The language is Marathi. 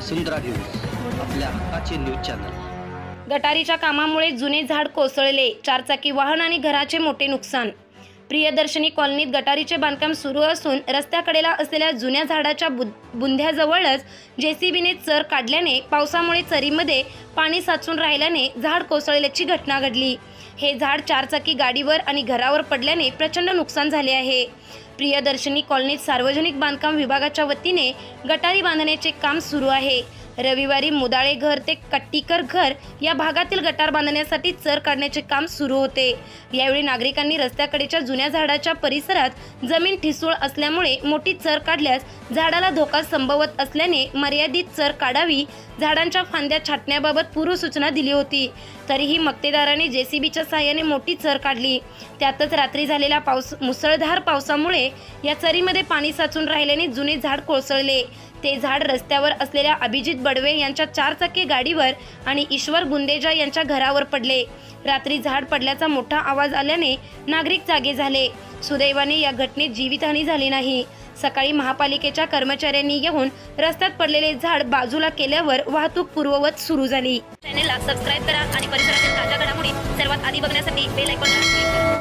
वसुंधरा न्यूज आपल्या हक्काचे न्यूज चॅनल. गटारीच्या कामामुळे जुने झाड कोसळले. चारचाकी वाहन आणि घराचे मोठे नुकसान प्रियदर्शनी कॉलनीत गटारीचे बांधकाम सुरू असून रस्त्याकडेला असलेल्या जुन्या झाडाच्या बु बुंध्याजवळच जेसीबीने चर काढल्याने पावसामुळे चरीमध्ये पाणी साचून राहिल्याने झाड कोसळल्याची घटना घडली. हे झाड चारचाकी गाडीवर आणि घरावर पडल्याने प्रचंड नुकसान झाले आहे. प्रियदर्शनी कॉलनीत सार्वजनिक बांधकाम विभागाच्या वतीने गटारी बांधण्याचे काम सुरू आहे. रविवारी मुदाळे घर ते कट्टीकर घर या भागातील गटार बांधण्यासाठी चर काढण्याचे काम सुरू होते. यावेळी नागरिकांनी रस्त्याकडेच्या जुन्या झाडाच्या परिसरात जमीन ठिसूळ असल्यामुळे मोठी चर काढल्यास झाडाला धोका संभवत असल्याने मर्यादित चर काढावी झाडांच्या फांद्या छाटण्याबाबत पूर्वसूचना दिली होती. तरीही मक्तेदाराने जेसीबीच्या सहाय्याने मोठी चर काढली. त्यातच रात्री झालेल्या पाऊस मुसळधार पावसामुळे या चरीमध्ये पाणी साचून राहिल्याने जुने झाड कोसळले. ते झाड रस्त्यावर असलेल्या अभिजित बडवे यांच्या चारचाकी गाडीवर आणि ईश्वर गुंदेजा यांच्या घरावर पडले. रात्री झाड पडल्याचा मोठा आवाज आल्याने नागरिक जागे झाले. सुदैवाने या घटनेत जीवितहानी झाली नाही. सकाळी महापालिकेच्या कर्मचाऱ्यांनी येऊन रस्त्यात पडलेले झाड बाजूला केल्यावर वाहतूक पूर्ववत सुरू झाली. चॅनेलला सबस्क्राईब करा आणि परिसरातील ताज्या घडामोडी सर्वात आधी बघण्यासाठी बेल आयकॉनला